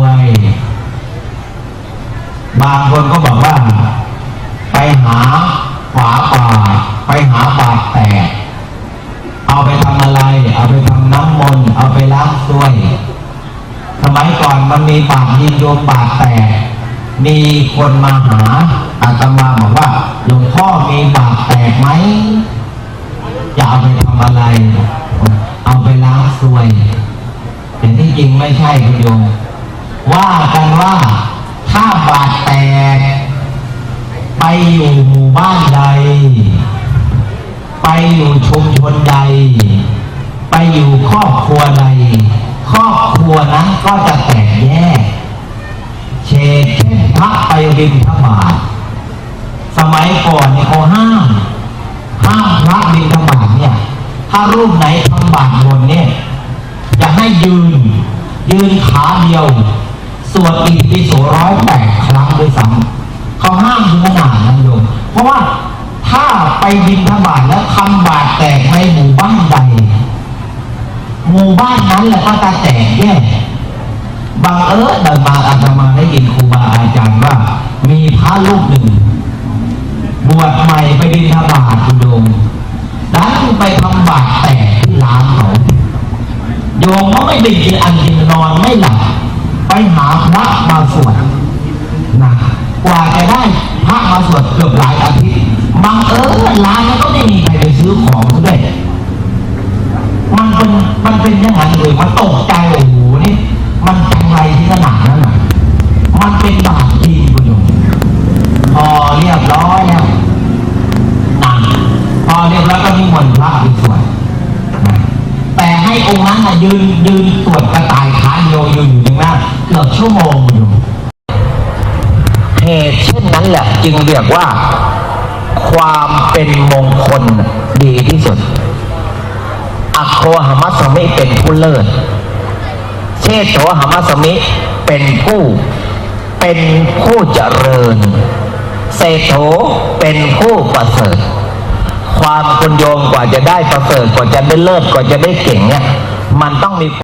วย บางคนก็บอกว่า ไปหาฝาบาไปหาบาแตก เอาไปทำอะไร เอาไปทำน้ำมนต์ เอาไปล้างซวย สมัยก่อนมันมีบายินโยมบาทแตก มีคนมาหาอาตมาบอกว่าหลวงพ่อมีบาทแตกไหมจะเอาไปทำอะไร เอาไปล้างซวยแต่ที่จริงไม่ใช่คุณโยม ว่ากันว่าถ้าบาดแตก ไปอยู่หมู่บ้านใด ไปอยู่ชุมชนใด ไปอยู่ครอบครัวใด ครอบครัวนั้นก็จะแตกแยกเช่นเช่นพระไปริมพระบาทสมัยก่อนเนี่ยเขาห้ามห้ามพระบิณฑบาตเนี่ย ถ้ารูปไหนทำบาตรบนเนี่ยจะให้ยืน ยืนขาเดียว สวดอิติปิโสร้อยแปดครั้งด้วยซ้ำเขาห้ามถึงขนาดนั้นโยมเพราะว่าถ้าไปบินทบาทแล้วทำบาตรแตกในหมู่บ้านใดหมู่บ้านนั้นแหละก็จะแตกแยกบางเอิญเดินมาอาตมาได้ยินครูบาอาจารย์ว่า มีพระรูปหนึ่ง บวชใหม่ไปบินทบาทคุณโยมดันไปทำบาตรแตกที่ร้านเขาโยมก็ไม่ได้กินอันกินนอนไม่หลับ ไปหาพระมาสวดนะกว่าจะได้พระมาสวดเกือบหลายอาทิตย์บังเอิญร้านนั้นก็ไม่มีใครไปซื้อของด้วยมันเป็นมันเป็นยังไงเลยมันตกใจโอ้โหนี่มันจังไรที่ขนาดนั้นน่ะมันเป็นบาปจริงคุณโยมพอเรียบร้อยแล้วนะพอเรียบร้อยก็นิมนพระไปสวดแต่ให้องค์นั้นน่ะยืนยืนตรวจกระต่ายขาเดียวยืนอยู่ตรงหน้าก ชั่วโมงอยู่เหตุเช่นนั้นแหละจึงเรียกว่า ความเป็นมงคลดีที่สุดอโคหมัสมิเป็นผู้เลิศเชโตหมัสมิเป็นผู้เป็นผู้เจริญเศโถเป็นผู้ประเสริฐ ความคุณโยมกว่าจะได้ประเสริฐกว่าจะได้เลิศกว่าจะได้เก่งเนี่ย มันต้องมี